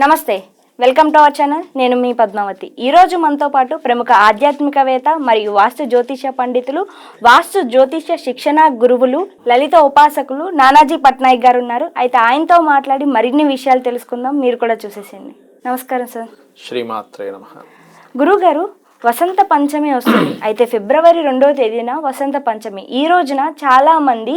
నమస్తే welcome to our channel. నేను మీ పద్మావతి. ఈరోజు మనతో పాటు ప్రముఖ ఆధ్యాత్మికవేత్త మరియు వాస్తు జ్యోతిష పండితులు వాస్తు జ్యోతిష శిక్షణ గురువులు లలిత ఉపాసకులు నానాజీ పట్నాయక్ గారు ఉన్నారు. అయితే ఆయనతో మాట్లాడి మరిన్ని విషయాలు తెలుసుకుందాం. మీరు కూడా చూసేసింది నమస్కారం సార్. శ్రీమాత్రే నమ. గురుగారు వసంత పంచమి వస్తుంది. అయితే ఫిబ్రవరి రెండో తేదీన వసంత పంచమి. ఈ రోజున చాలా మంది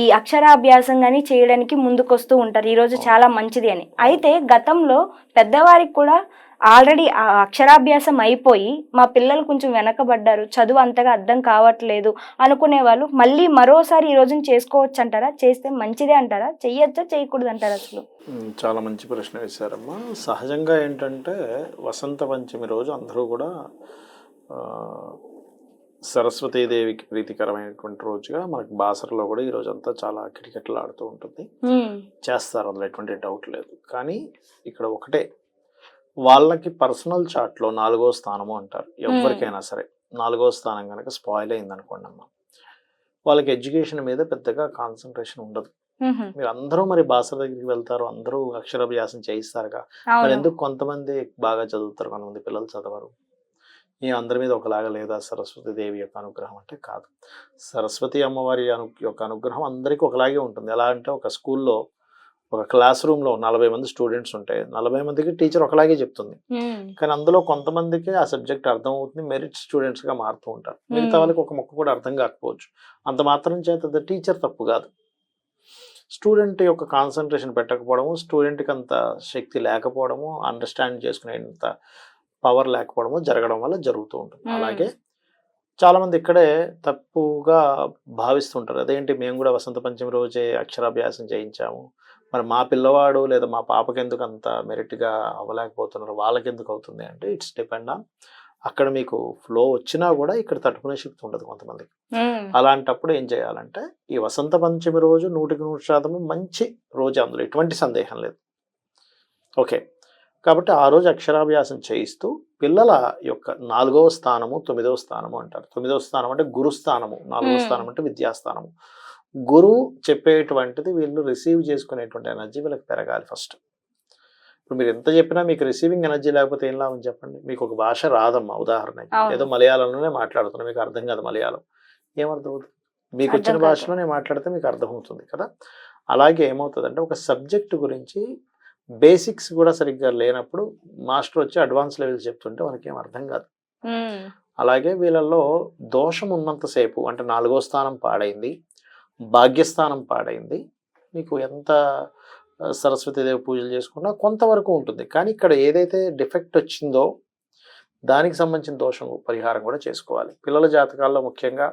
ఈ అక్షరాభ్యాసం కానీ చేయడానికి ముందుకొస్తూ ఉంటారు. ఈరోజు చాలా మంచిది అని. అయితే గతంలో పెద్దవారికి కూడా ఆల్రెడీ ఆ అక్షరాభ్యాసం అయిపోయి మా పిల్లలు కొంచెం వెనకబడ్డారు చదువు అంతగా అర్థం కావట్లేదు అనుకునే వాళ్ళు మళ్ళీ మరోసారి ఈ రోజున చేసుకోవచ్చు అంటారా చేస్తే మంచిదే అంటారా? చెయ్యొచ్చా? చేయకూడదు అంటారా అసలు చాలా మంచి ప్రశ్న వేశారమ్మా. సహజంగా ఏంటంటే వసంత పంచమి రోజు అందరూ కూడా సరస్వతీదేవికి ప్రీతికరమైనటువంటి రోజుగా మనకి బాసరలో కూడా ఈ రోజంతా చాలా కిటకిటలు ఆడుతూ ఉంటుంది. చేస్తారు. అందులో ఎటువంటి డౌట్ లేదు. కానీ ఇక్కడ ఒకటే వాళ్ళకి పర్సనల్ చార్ట్లో నాలుగో స్థానము అంటారు. ఎవరికైనా సరే. నాలుగో స్థానం కనుక స్పాయిల్ అయింది అనుకోండి అమ్మా. వాళ్ళకి ఎడ్యుకేషన్ మీద పెద్దగా కాన్సన్ట్రేషన్ ఉండదు. మీరు అందరూ మరి బాసర దగ్గరికి వెళ్తారు. అందరూ అక్షరాభ్యాసం చేయిస్తారుగా. మరి ఎందుకు కొంతమంది బాగా చదువుతారు? కొంతమంది పిల్లలు చదవరు. ఈ అందరి మీద ఒకలాగా లేదా సరస్వతి దేవి యొక్క అనుగ్రహం అంటే కాదు. సరస్వతి అమ్మవారి అను యొక్క అనుగ్రహం అందరికీ ఒకలాగే ఉంటుంది. ఎలా అంటే ఒక స్కూల్లో ఒక క్లాస్ రూమ్లో నలభై మంది స్టూడెంట్స్ ఉంటాయి నలభై మందికి టీచర్ ఒకలాగే చెప్తుంది. కానీ అందులో కొంతమందికి ఆ సబ్జెక్ట్ అర్థం అవుతుంది మెరిట్ స్టూడెంట్స్గా మారుతూ ఉంటారు. మిగతా. వాళ్ళకి ఒక మొక్క కూడా అర్థం కాకపోవచ్చు. అంత మాత్రం చేత టీచర్ తప్పు కాదు. స్టూడెంట్ యొక్క కాన్సన్ట్రేషన్ పెట్టకపోవడము స్టూడెంట్కి అంత శక్తి లేకపోవడము అండర్స్టాండ్ చేసుకునేంత పవర్ లేకపోవడము జరగడం వల్ల జరుగుతూ ఉంటుంది. అలాగే చాలామంది ఇక్కడే తప్పుగా భావిస్తుంటారు. అదేంటి? మేము కూడా వసంత పంచమి రోజే అక్షరాభ్యాసం చేయించాము. మరి మా పిల్లవాడు లేదా మా పాపకి ఎందుకు అంత మెరిట్గా అవ్వలేకపోతున్నారు? వాళ్ళకి ఎందుకు అవుతుంది అంటే ఇట్స్ డిపెండ్ ఆన్ అక్కడ మీకు ఫ్లో వచ్చినా కూడా ఇక్కడ తట్టుకునే శక్తి ఉండదు కొంతమందికి. అలాంటప్పుడు ఏం చేయాలంటే ఈ వసంత పంచమి రోజు నూటికి నూరు శాతము మంచి రోజు అందులో. ఎటువంటి సందేహం లేదు. ఓకే. కాబట్టి ఆ రోజు అక్షరాభ్యాసం చేయిస్తూ పిల్లల యొక్క నాలుగవ స్థానము తొమ్మిదవ స్థానము అంటారు. తొమ్మిదవ స్థానం అంటే గురుస్థానము నాలుగవ. స్థానం అంటే విద్యాస్థానము గురువు చెప్పేటువంటిది వీళ్ళు రిసీవ్ చేసుకునేటువంటి ఎనర్జీ వీళ్ళకి పెరగాలి ఫస్ట్. ఇప్పుడు మీరు ఎంత చెప్పినా మీకు రిసీవింగ్ ఎనర్జీ లేకపోతే ఏం లాభం చెప్పండి? మీకు ఒక భాష రాదమ్మా ఉదాహరణకి. ఏదో మలయాళంలోనే మాట్లాడుతున్నా మీకు అర్థం కాదు మలయాళం. ఏమర్థం అవుతుంది మీకు వచ్చిన. భాషలోనే మాట్లాడితే మీకు అర్థమవుతుంది కదా? అలాగే ఏమవుతుందంటే ఒక సబ్జెక్ట్ గురించి బేసిక్స్ కూడా సరిగ్గా లేనప్పుడు మాస్టర్ వచ్చి అడ్వాన్స్ లెవెల్స్ చెప్తుంటే ఏం అర్థం కాదు. అలాగే వీళ్ళల్లో దోషం ఉన్నంతసేపు అంటే నాలుగో స్థానం పాడైంది భాగ్యస్థానం పాడైంది మీకు ఎంత సరస్వతీదేవి పూజలు చేసుకున్నా కొంతవరకు ఉంటుంది. కానీ ఇక్కడ ఏదైతే డిఫెక్ట్ వచ్చిందో దానికి సంబంధించిన దోషం పరిహారం కూడా చేసుకోవాలి. పిల్లల జాతకాల్లో ముఖ్యంగా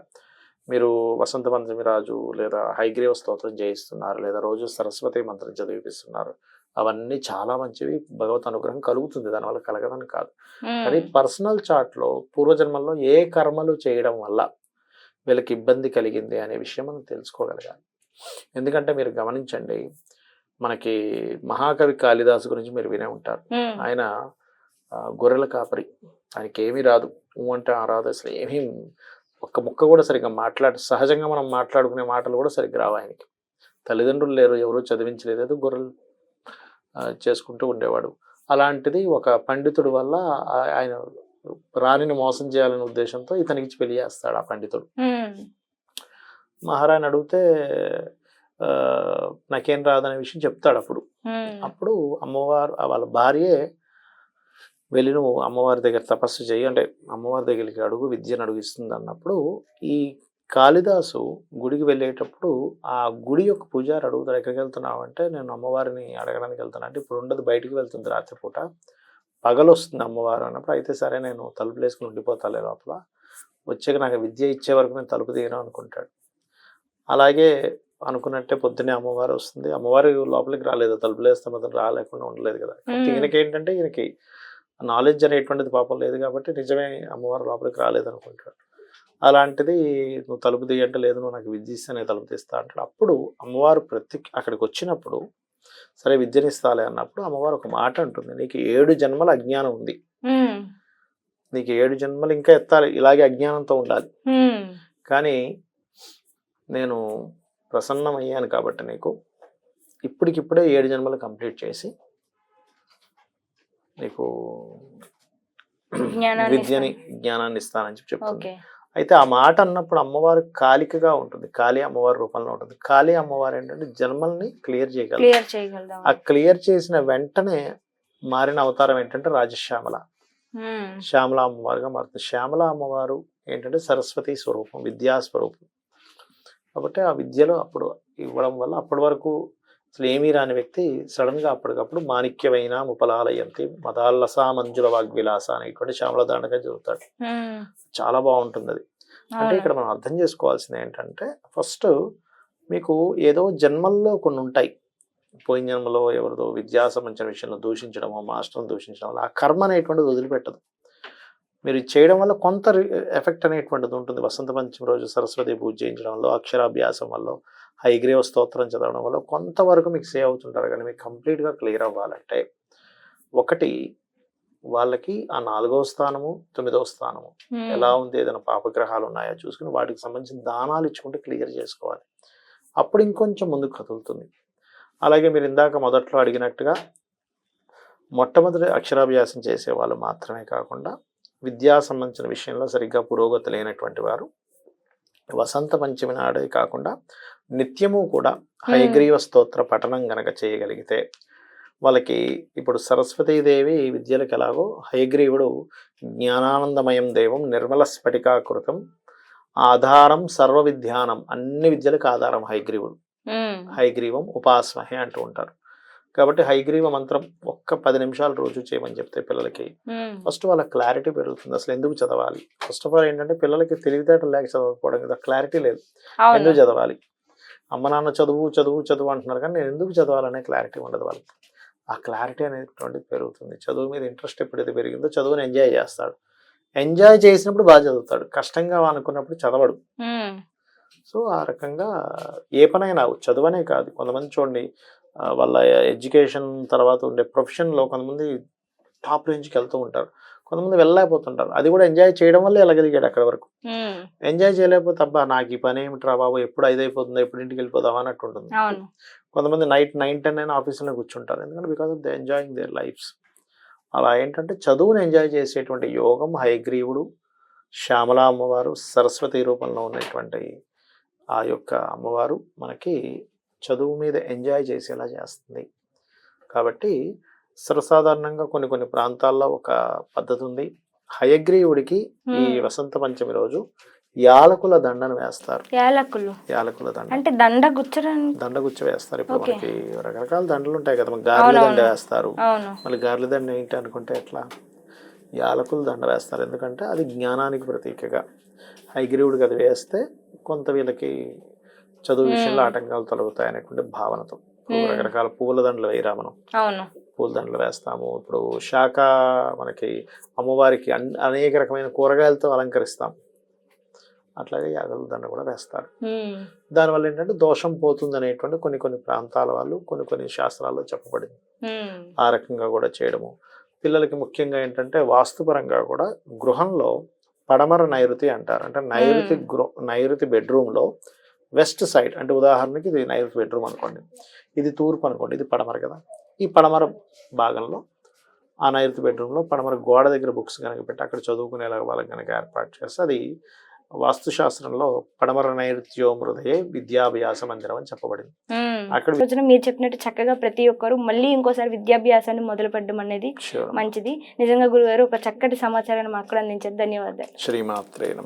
మీరు వసంత పంచమి రాజు లేదా హైగ్రీవ స్తోత్రం చేయిస్తున్నారు లేదా రోజు సరస్వతి మంత్రం చదివిపిస్తున్నారు. అవన్నీ చాలా మంచివి. భగవత్ అనుగ్రహం కలుగుతుంది. దానివల్ల కలగదని కాదు. కానీ. పర్సనల్ చార్ట్లో పూర్వజన్మల్లో ఏ కర్మలు చేయడం వల్ల వీళ్ళకి ఇబ్బంది కలిగింది అనే విషయం మనం తెలుసుకోగలగాలి. ఎందుకంటే మీరు గమనించండి మనకి మహాకవి కాళిదాసు గురించి మీరు వినే ఉంటారు. ఆయన గొర్రెల కాపరి. ఆయనకి ఏమీ రాదు. అంటే ఆ రాదు అసలు ఏమీ ఒక్క ముక్క కూడా సరిగ్గా మాట్లాడు సహజంగా మనం మాట్లాడుకునే మాటలు కూడా సరిగ్గా రావు ఆయనకి. తల్లిదండ్రులు లేరు ఎవరు చదివించలేదు. గొర్రెలు చేసుకుంటూ ఉండేవాడు అలాంటిది ఒక పండితుడు వల్ల ఆయన రాణిని మోసం చేయాలనే ఉద్దేశంతో ఇతనికి పెళ్ళి చేస్తాడు ఆ పండితుడు. మహారాణి అడిగితే నాకేం రాదనే విషయం చెప్తాడు అప్పుడు. అప్పుడు అమ్మవారు వాళ్ళ భార్యే వెళ్ళి నువ్వు అమ్మవారి దగ్గర తపస్సు చేయి అంటే అమ్మవారి దగ్గరికి అడుగు విద్యను అడుగిస్తుంది అన్నప్పుడు ఈ కాళిదాసు గుడికి వెళ్ళేటప్పుడు ఆ గుడి యొక్క పూజారి అడుగుతాడు ఎక్కడికి వెళ్తున్నావు అంటే నేను అమ్మవారిని అడగడానికి వెళ్తాను అంటే ఇప్పుడు ఉండదు బయటికి వెళ్తుంది రాత్రిపూట. పగలు వస్తుంది అమ్మవారు అన్నప్పుడు అయితే సరే నేను తలుపులు వేసుకుని ఉండిపోతాలే లోపల. వచ్చాక నాకు విద్య ఇచ్చే వరకు నేను తలుపు తీయను అనుకుంటాడు. అలాగే అనుకున్నట్టే పొద్దునే అమ్మవారు వస్తుంది. అమ్మవారి లోపలికి రాలేదు. తలుపులు వేస్తే మాత్రం రాలేకుండా ఉండలేదు కదా. ఈయనకి ఏంటంటే ఈయనకి నాలెడ్జ్ అనేటువంటిది పాపం లేదు కాబట్టి నిజమే అమ్మవారు లోపలికి రాలేదు అనుకుంటాడు. అలాంటిది నువ్వు తలుపు తీయంటే లేదు నువ్వు నాకు విద్య ఇస్తే నేను తలుపు తీస్తా అంటాడు. అప్పుడు అమ్మవారు ప్రతి అక్కడికి వచ్చినప్పుడు సరే విద్యనిస్తాలే అన్నప్పుడు అమ్మవారు ఒక మాట అంటుంది. నీకు ఏడు జన్మల అజ్ఞానం ఉంది. నీకు ఏడు జన్మలు ఇంకా ఎత్తాలి. ఇలాగే అజ్ఞానంతో ఉండాలి. కానీ నేను ప్రసన్నమయ్యాను కాబట్టి నీకు ఇప్పటికిప్పుడే ఏడు జన్మలు కంప్లీట్ చేసి నీకు విద్యని జ్ఞానాన్ని ఇస్తానని చెప్పి చెప్తుంది. అయితే ఆ మాట అన్నప్పుడు అమ్మవారు కాలికగా ఉంటుంది. కాళీ అమ్మవారి రూపంలో ఉంటుంది. కాళీ అమ్మవారు ఏంటంటే జన్మల్ని క్లియర్ చేయగలుగుతాం ఆ క్లియర్ చేసిన వెంటనే మారిన అవతారం ఏంటంటే రాజశ్యామల. శ్యామల అమ్మవారుగా మారుతుంది. శ్యామల అమ్మవారు ఏంటంటే సరస్వతి స్వరూపం విద్యా స్వరూపం. కాబట్టి ఆ విద్యలో అప్పుడు ఇవ్వడం వల్ల అప్పటి వరకు అసలు ఏమీ రాని వ్యక్తి సడన్గా అప్పటికప్పుడు మాణిక్యమైన ముపలాలయంతి మదాల్లసా మంజుల వాగ్విలాస అనేటువంటి శ్యామల దండగా చదువుతాడు చాలా బాగుంటుంది అది అంటే. ఇక్కడ మనం అర్థం చేసుకోవాల్సింది ఏంటంటే ఫస్ట్ మీకు ఏదో జన్మల్లో కొన్ని ఉంటాయి. పోయిన జన్మలో ఎవరిదో విద్యా సంబంధించిన విషయంలో దూషించడమో మాస్టర్ని దూషించడం వల్ల ఆ కర్మ అనేటువంటిది వదిలిపెట్టదు. మీరు చేయడం వల్ల కొంత ఎఫెక్ట్ అనేటువంటిది ఉంటుంది. వసంత పంచమి రోజు సరస్వతి పూజ చేయించడం వల్ల అక్షరాభ్యాసం వల్ల హైగ్రీవ స్తోత్రం చదవడం వల్ల కొంతవరకు మీకు సేవ్ అవుతుంటారు. కానీ మీకు కంప్లీట్గా క్లియర్ అవ్వాలంటే ఒకటి వాళ్ళకి ఆ నాలుగవ స్థానము తొమ్మిదవ స్థానము ఎలా ఉంది? ఏదైనా పాపగ్రహాలు ఉన్నాయా? చూసుకుని వాటికి సంబంధించిన దానాలు ఇచ్చుకుంటే క్లియర్ చేసుకోవాలి. అప్పుడు ఇంకొంచెం ముందుకు కదులుతుంది. అలాగే మీరు ఇందాక మొదట్లో అడిగినట్టుగా మొట్టమొదటి అక్షరాభ్యాసం చేసే వాళ్ళు మాత్రమే కాకుండా విద్యా సంబంధించిన విషయంలో సరిగ్గా పురోగతి లేనటువంటి వారు వసంత పంచమి నాడే కాకుండా నిత్యము కూడా హయగ్రీవ స్తోత్ర పఠనం గనక చేయగలిగితే వాళ్ళకి ఇప్పుడు సరస్వతీదేవి విద్యలకు ఎలాగో హయగ్రీవుడు జ్ఞానానందమయం దేవం నిర్మల స్ఫటికాకృతం ఆధారం సర్వ విద్యానం అన్ని విద్యలకు ఆధారం హైగ్రీవుడు. హైగ్రీవం ఉపాస్మహే అంటూ ఉంటారు. కాబట్టి హైగ్రీవ మంత్రం ఒక్క పది నిమిషాలు రోజు చేయమని చెప్తే పిల్లలకి ఫస్ట్ వాళ్ళ క్లారిటీ పెరుగుతుంది. అసలు ఎందుకు చదవాలి? ఫస్ట్ ఆఫ్ ఆల్ ఏంటంటే పిల్లలకి తెలివితేటలు లేక చదవకపోవడం కదా క్లారిటీ లేదు. ఎందుకు చదవాలి? అమ్మ నాన్న చదువు చదువు చదువు అంటున్నారు కానీ నేను ఎందుకు చదవాలనే క్లారిటీ ఉండదు వాళ్ళకి. ఆ క్లారిటీ అనేటువంటిది పెరుగుతుంది. చదువు మీద ఇంట్రెస్ట్ ఎప్పుడైతే పెరిగిందో చదువుని ఎంజాయ్ చేస్తాడు. ఎంజాయ్ చేసినప్పుడు బాగా చదువుతాడు. కష్టంగా అనుకున్నప్పుడు చదవడు. సో ఆ రకంగా ఏ పనైనా చదువనే కాదు. కొంతమంది చూడండి వాళ్ళ ఎడ్యుకేషన్ తర్వాత ఉండే ప్రొఫెషన్లో కొంతమంది టాప్ రేంజ్కి వెళ్తూ ఉంటారు. కొంతమంది వెళ్ళలేకపోతుంటారు. అది కూడా ఎంజాయ్ చేయడం వల్ల వెళ్ళగలిగాడు అక్కడ వరకు. ఎంజాయ్ చేయలేకపోతే అబ్బా నాకు ఈ పని ఏమిట్రా బాబు ఎప్పుడు ఐదు అయిపోతుందో ఎప్పుడు ఇంటికి వెళ్ళిపోదామా అన్నట్టు ఉంటుంది. కొంతమంది నైట్ నైన్ టెన్ అయినా ఆఫీసులో కూర్చుంటారు. ఎందుకంటే because of the enjoying their lives అలా ఏంటంటే చదువుని ఎంజాయ్ చేసేటువంటి యోగం హయగ్రీవుడు శ్యామల అమ్మవారు సరస్వతి రూపంలో ఉన్నటువంటి ఆ యొక్క అమ్మవారు మనకి చదువు మీద ఎంజాయ్ చేసేలా చేస్తుంది. కాబట్టి సర్వసాధారణంగా కొన్ని కొన్ని ప్రాంతాల్లో ఒక పద్ధతి ఉంది హయగ్రీవుడికి ఈ. వసంత పంచమి రోజు యాలకుల దండను వేస్తారు. యాలకులు? యాలకుల దండ. అంటే దండ గుచ్చడానికి దండ గుచ్చి వేస్తారు. ఇప్పుడు. మనకి రకరకాల దండలు ఉంటాయి కదా గారెల దండ. వేస్తారు. మళ్ళీ గారెల దండ ఏంటి అనుకుంటే ఎట్లా? యాలకుల దండ వేస్తారు. ఎందుకంటే అది జ్ఞానానికి ప్రతీకగా. హైగ్రీవుడికి అది వేస్తే కొంత వీళ్ళకి చదువు విషయంలో. ఆటంకాలు తొలగుతాయి అనేటువంటి భావనతో. రకరకాల పూల దండలు వేయరా మనం. అవును పూల దండలు వేస్తాము. ఇప్పుడు శాఖ మనకి అమ్మవారికి అన్ అనేక రకమైన కూరగాయలతో అలంకరిస్తాం. అట్లాగే యాగల దండ కూడా వేస్తారు. దానివల్ల ఏంటంటే దోషం పోతుంది అనేటువంటి కొన్ని కొన్ని ప్రాంతాల వాళ్ళు కొన్ని కొన్ని శాస్త్రాల్లో చెప్పబడింది. ఆ రకంగా కూడా చేయడము. పిల్లలకి ముఖ్యంగా ఏంటంటే వాస్తుపరంగా కూడా గృహంలో పడమర నైరుతి అంటారు. అంటే నైరుతి. గృహ నైరుతి బెడ్రూమ్లో వెస్ట్ సైడ్ అంటే ఉదాహరణకి ఇది నైరుతి బెడ్రూమ్ అనుకోండి. ఇది తూర్పు అనుకోండి ఇది పడమర కదా. ఈ పడమర భాగంలో ఆ నైరుతి బెడ్రూమ్లో పడమర గోడ దగ్గర బుక్స్ కనుక పెట్టి అక్కడ చదువుకునేలాగా వాళ్ళకి కనుక ఏర్పాటు చేస్తే అది వాస్తుశాస్త్రంలో పడమర నైరుత్యో మృదయే విద్యాభ్యాస మందిరం అని చెప్పబడింది. అక్కడ రోజున మీరు చెప్పినట్టు చక్కగా ప్రతి ఒక్కరు మళ్ళీ ఇంకోసారి విద్యాభ్యాసాన్ని మొదలు పెట్టడం అనేది. మంచిది. నిజంగా గురుగారు ఒక చక్కటి సమాచారాన్ని మాకు అందించారు. ధన్యవాదాలు. శ్రీమాత్రే నమ.